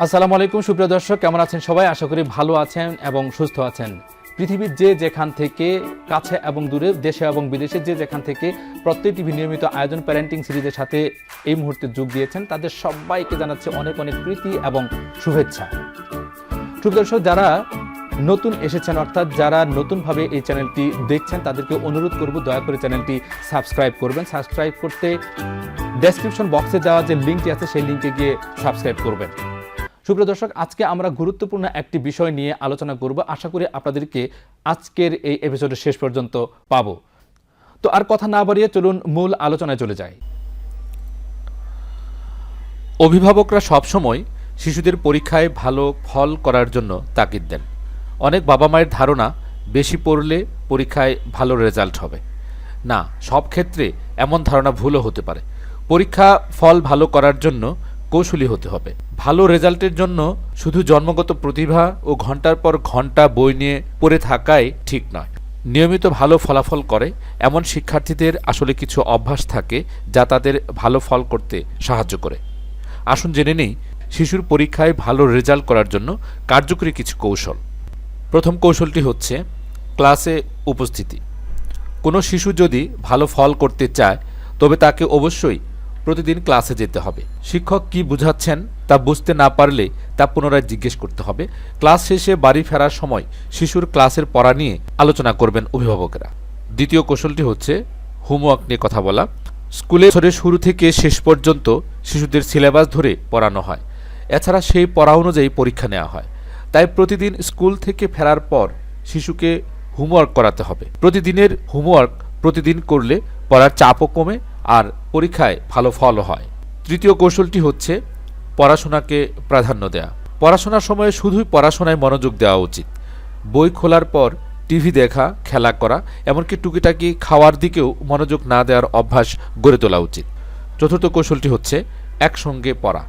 আসসালামু আলাইকুম, সুপ্রিয় দর্শক, কেমন আছেন সবাই? আশা করি ভালো আছেন এবং সুস্থ আছেন। পৃথিবীর যে যেখান থেকে কাছে এবং দূরে, দেশে এবং বিদেশে যে যেখান থেকে প্রত্যেক টিভি নিয়মিত আয়োজন প্যারেন্টিং সিরিজের সাথে এই মুহূর্তে যোগ দিয়েছেন, তাদের সবাইকে জানাচ্ছে অনেক অনেক প্রীতি এবং শুভেচ্ছা। সুপ্রিয় দর্শক, যারা নতুন এসেছেন, অর্থাৎ যারা নতুনভাবে এই চ্যানেলটি দেখছেন, তাদেরকে অনুরোধ করব, দয়া করে চ্যানেলটি সাবস্ক্রাইব করবেন। সাবস্ক্রাইব করতে ডেসক্রিপশন বক্সে যাওয়া যে লিঙ্কটি আছে, সেই লিঙ্কে গিয়ে সাবস্ক্রাইব করবেন। সুপ্রিয় দর্শক, আজকে আমরা গুরুত্বপূর্ণ একটি বিষয় নিয়ে আলোচনা করব। আশা করি আপনাদেরকে আজকের এই এপিসোডের শেষ পর্যন্ত পাবো। তো আর কথা না বাড়িয়ে চলুন মূল আলোচনায় চলে যাই। অভিভাবকরা সবসময় শিশুদের পরীক্ষায় ভালো ফল করার জন্য তাগিদ দেন। অনেক বাবা মায়ের ধারণা, বেশি পড়লে পরীক্ষায় ভালো রেজাল্ট হবে। না, সব ক্ষেত্রে এমন ধারণা ভুলও হতে পারে। পরীক্ষা ফল ভালো করার জন্য কৌশলী হতে হবে। ভালো রেজাল্টের জন্য শুধু জন্মগত প্রতিভা ও ঘণ্টার পর ঘণ্টা বই নিয়ে পড়ে থাকাই ঠিক নয়। নিয়মিত ভালো ফলাফল করে, এমন শিক্ষার্থীদের আসলে কিছু অভ্যাস থাকে যা তাদের ভালো ফল করতে সাহায্য করে। আসুন জেনে নেই, শিশুর পরীক্ষায় ভালো রেজাল্ট করার জন্য কার্যকরী কিছু কৌশল। প্রথম কৌশলটি হচ্ছে ক্লাসে উপস্থিতি। কোনো শিশু যদি ভালো ফল করতে চায়, তবে তাকে অবশ্যই প্রতিদিন ক্লাসে যেতে হবে। শিক্ষক কি বুঝাচ্ছেন তা বুঝতে না পারলে তা পুনরায় জিজ্ঞেস করতে হবে। ক্লাস শেষে বাড়ি ফেরার সময় শিশুর ক্লাসের পড়া নিয়ে আলোচনা করবেন অভিভাবকেরা। দ্বিতীয় কৌশলটি হচ্ছে হোমওয়ার্ক নিয়ে কথা বলা। স্কুলে বছরের শুরু থেকে শেষ পর্যন্ত শিশুদের সিলেবাস ধরে পড়ানো হয়। এছাড়া সেই পড়া অনুযায়ী পরীক্ষা নেওয়া হয়। তাই প্রতিদিন স্কুল থেকে ফেরার পর শিশুকে হোমওয়ার্ক করাতে হবে। প্রতিদিনের হোমওয়ার্ক প্রতিদিন করলে পড়ার চাপও কমে আর পরীক্ষায় ভালো ফলও হয়। তৃতীয় কৌশলটি হচ্ছে পড়াশোনাকে প্রাধান্য দেওয়া পড়াশোনার সময়ে শুধুই পড়াশোনায় মনোযোগ দেওয়া উচিত। বই খোলার পর টিভি দেখা, খেলা করা, এমনকি টুকিটাকি খাওয়ার দিকেও মনোযোগ না দেওয়ার অভ্যাস গড়ে তোলা উচিত। চতুর্থ কৌশলটি হচ্ছে একসঙ্গে পড়া।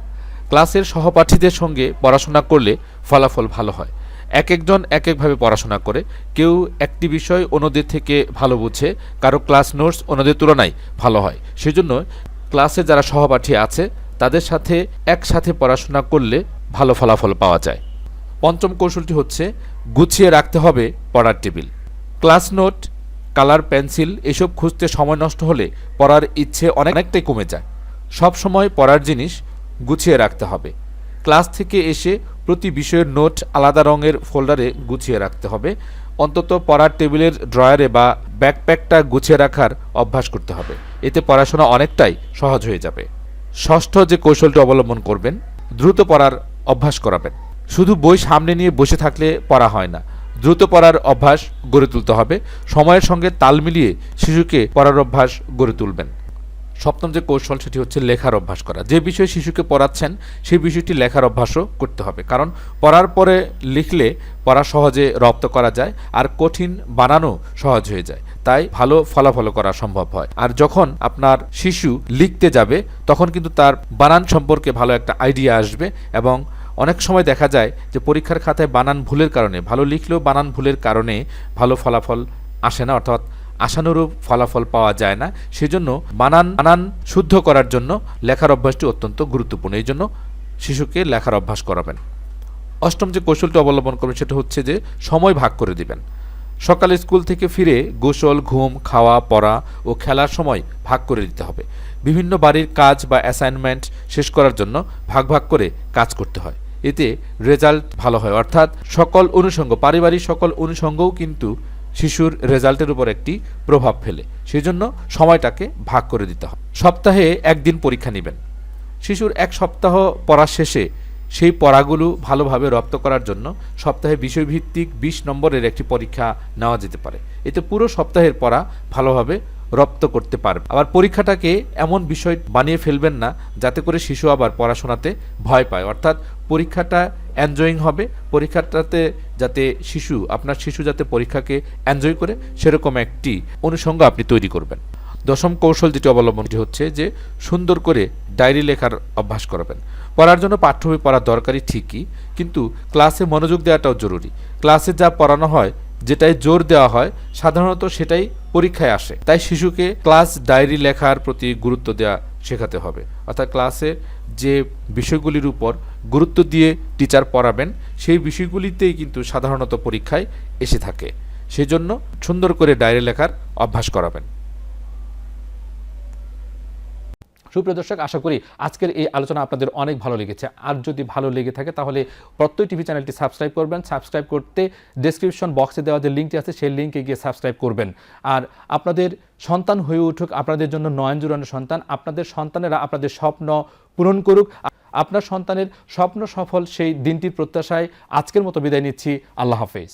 ক্লাসের সহপাঠীদের সঙ্গে পড়াশোনা করলে ফলাফল ভালো হয়। এক একজন এক একভাবে পড়াশোনা করে। কেউ একটি বিষয় অন্যদের থেকে ভালো বুঝে, কারও ক্লাস নোটস অন্যদের তুলনায় ভালো হয়। সেজন্য ক্লাসে যারা সহপাঠী আছে, তাদের সাথে একসাথে পড়াশোনা করলে ভালো ফলাফল পাওয়া যায়। পঞ্চম কৌশলটি হচ্ছে গুছিয়ে রাখতে হবে পড়ার table. Class note colour pencil এসব খুঁজতে সময় নষ্ট হলে পড়ার ইচ্ছে অনেকটাই কমে যায়। সব সময় পড়ার জিনিস গুছিয়ে রাখতে হবে। ক্লাস থেকে এসে প্রতি বিষয়ের নোট আলাদা রঙের ফোল্ডারে গুছিয়ে রাখতে হবে। অন্তত পড়ার টেবিলের ড্রয়ারে বা ব্যাকপ্যাকটা গুছিয়ে রাখার অভ্যাস করতে হবে। এতে পড়াশোনা অনেকটাই সহজ হয়ে যাবে। ষষ্ঠ যে কৌশলটি অবলম্বন করবেন, দ্রুত পড়ার অভ্যাস করাবেন। শুধু বই সামনে নিয়ে বসে থাকলে পড়া হয় না। দ্রুত পড়ার অভ্যাস গড়ে তুলতে হবে। সময়ের সঙ্গে তাল মিলিয়ে শিশুকে পড়ার অভ্যাস গড়ে তুলবেন। সপ্তম যে কৌশল সেটি হচ্ছে লেখার অভ্যাস করা। যে বিষয়ে শিশুকে পড়াচ্ছেন, সেই বিষয়টি লেখার অভ্যাসও করতে হবে। কারণ পড়ার পরে লিখলে পড়া সহজে রপ্ত করা যায় আর কঠিন বানানো সহজ হয়ে যায়। তাই ভালো ফলাফল করা সম্ভব হয়। আর যখন আপনার শিশু লিখতে যাবে, তখন কিন্তু তার বানান সম্পর্কে ভালো একটা আইডিয়া আসবে এবং অনেক সময় দেখা যায় যে পরীক্ষার খাতায় বানান ভুলের কারণে, ভালো লিখলেও বানান ভুলের কারণে ভালো ফলাফল আসে না। অর্থাৎ আশানুরূপ ফলাফল পাওয়া যায় না। সেজন্য বানান বানান শুদ্ধ করার জন্য লেখার অভ্যাসটি অত্যন্ত গুরুত্বপূর্ণ। এই জন্য শিশুকে লেখার অভ্যাস করাবেন। অষ্টম যে কৌশলটি অবলম্বন করবেন সেটা হচ্ছে যে সময় ভাগ করে দিবেন। সকালে স্কুল থেকে ফিরে গোসল, ঘুম, খাওয়া, পড়া ও খেলার সময় ভাগ করে দিতে হবে। বিভিন্ন বাড়ির কাজ বা অ্যাসাইনমেন্ট শেষ করার জন্য ভাগ ভাগ করে কাজ করতে হয়। এতে রেজাল্ট ভালো হয়। অর্থাৎ সকল অনুষঙ্গ, পারিবারিক সকল অনুষঙ্গও কিন্তু শিশুর রেজাল্টের উপর একটি প্রভাব ফেলে। সেই জন্য সময়টাকে ভাগ করে দিতে হয়। সপ্তাহে একদিন পরীক্ষা নেবেন। শিশুর এক সপ্তাহ পড়া শেষে সেই পড়াগুলো ভালোভাবে রপ্ত করার জন্য সপ্তাহে বিষয়ভিত্তিক বিশ নম্বরের একটি পরীক্ষা নেওয়া যেতে পারে। এতে পুরো সপ্তাহের পড়া ভালোভাবে রপ্ত করতে পারবে। আবার পরীক্ষাটাকে এমন বিষয় বানিয়ে ফেলবেন না, যাতে করে শিশু আবার পড়াশোনাতে ভয় পায়। অর্থাৎ পরীক্ষাটা এনজয়িং হবে। পরীক্ষাটাতে যাতে শিশু, আপনার শিশু যাতে পরীক্ষাকে এনজয় করে, সেরকম একটি অনুষঙ্গ আপনি তৈরি করবেন। দশম কৌশল যেটি অবলম্বনটি হচ্ছে যে, সুন্দর করে ডায়েরি লেখার অভ্যাস করাবেন। পড়ার জন্য পাঠ্য বই পড়া দরকারই ঠিকই, কিন্তু ক্লাসে মনোযোগ দেওয়াটাও জরুরি। ক্লাসে যা পড়ানো হয়, যেটাই জোর দেওয়া হয়, সাধারণত সেটাই পরীক্ষায় আসে। তাই শিশুকে ক্লাস ডায়েরি লেখার প্রতি গুরুত্ব দেওয়া শেখাতে হবে। অর্থাৎ ক্লাসে যে বিষয়গুলির উপর গুরুত্ব দিয়ে টিচার পড়াবেন, সেই বিষয়গুলিতেই কিন্তু সাধারণত পরীক্ষায় এসে থাকে। সেজন্য সুন্দর করে ডায়েরি লেখার অভ্যাস করাবেন। সুপ্রিয় দর্শক, আশা করি আজকের এই আলোচনা আপনাদের অনেক ভালো লেগেছে। আর যদি ভালো লেগে থাকে, তাহলে প্রত্যয় টিভি চ্যানেলটি সাবস্ক্রাইব করবেন। সাবস্ক্রাইব করতে ডেসক্রিপশন বক্সে দেওয়া যে লিঙ্কটি আছে, সেই লিঙ্কে গিয়ে সাবস্ক্রাইব করবেন। আর আপনাদের সন্তান হয়ে উঠুক, আপনাদের জন্য নয়ন জুড়ানো সন্তান, আপনাদের সন্তানেরা আপনাদের স্বপ্ন পূরণ করুক। আপনার সন্তানের স্বপ্ন সফল সেই দিনটির প্রত্যাশায় আজকের মতো বিদায় নিচ্ছি। আল্লাহ হাফেজ।